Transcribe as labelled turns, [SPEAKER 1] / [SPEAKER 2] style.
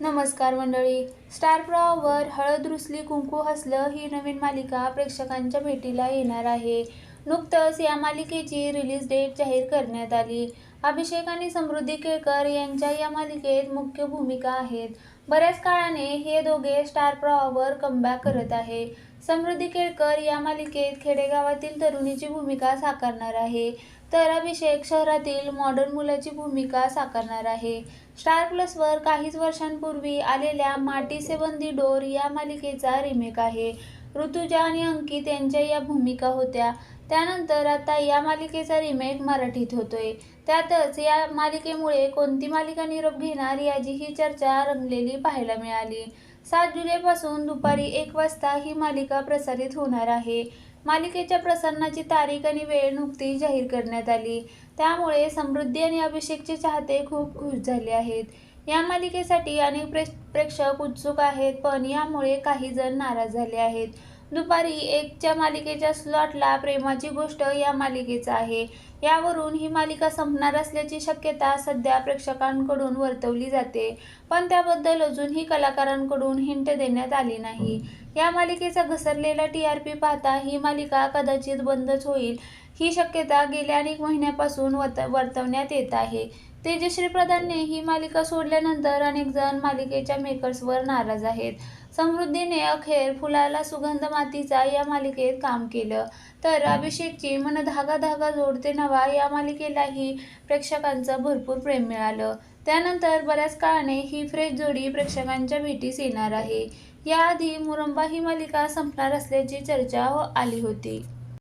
[SPEAKER 1] नमस्कार मंडळी. स्टार प्रवाहवर हळद रुसली कुंकू हसलं ही नवीन मालिका प्रेक्षकांच्या भेटीला येणार आहे. नुकतंच या मालिकेची रिलीज डेट जाहीर करण्यात आली. अभिषेक आणि समृद्धी केळकर यांच्या या मालिकेत मुख्य भूमिका आहेत. बऱ्याच काळाने हे दोघे स्टार प्रवाहावर कमबॅक करत आहे. समृद्धी केळकर या मालिकेत खेडेगावातील तरुणीची भूमिका साकारणार आहे. तर अभिषेक शहरातील मॉडर्न मुलाची भूमिका साकारणार आहे. स्टार प्लसवर काहीच वर्षांपूर्वी आलेल्या माटी से बंदी डोर या मालिकेचा रिमेक आहे. ऋतुजा आणि अंकित यांच्या या भूमिका होत्या. त्यानंतर आता या मालिकेचा रिमेक मराठीत होतोय. त्यातच या मालिकेमुळे कोणती मालिका निरोप घेणार याची ही चर्चा रंगलेली पाहायला मिळाली. सात जुलैपासून दुपारी एक वाजता ही मालिका प्रसारित होणार आहे. मालिकेच्या प्रसारणाची तारीख आणि वेळ नुकतीच जाहीर करण्यात आली. त्यामुळे समृद्धी आणि अभिषेकचे चाहते खूप खुश झाले आहेत. या मालिकेसाठी अनेक प्रे प्रेक्षक उत्सुक आहेत पण यामुळे काही जण नाराज झाले आहेत. दुपारी एकच्या मालिकेच्या स्लॉटला प्रेमाची गोष्ट या मालिकेचा आहे. यावरून ही मालिका संपणार असल्याची शक्यता सध्या प्रेक्षकांकडून वर्तवली जाते. पण त्याबद्दल अजूनही कलाकारांकडून हिंट देण्यात आली नाही. या मालिकेचा घसरलेला टी आर पी पाहता ही मालिका कदाचित बंदच होईल ही शक्यता गेल्या अनेक महिन्यापासून वत वर्तवण्यात येत आहे. तेजश्री प्रधानने ही मालिका सोडल्यानंतर अनेक जण मालिकेच्या मेकर्सवर नाराज आहेत. समृद्धीने अखेर फुलाला सुगंध मातीचा या मालिकेत काम केलं. तर अभिषेकची मन धागा धागा जोडते नवा या मालिकेलाही प्रेक्षकांचं भरपूर प्रेम मिळालं. त्यानंतर बऱ्याच काळाने ही फ्रेश जोडी प्रेक्षकांच्या भेटीस येणार आहे. याआधी मुरंबा ही मालिका संपणार असल्याची चर्चा हो- आली होती.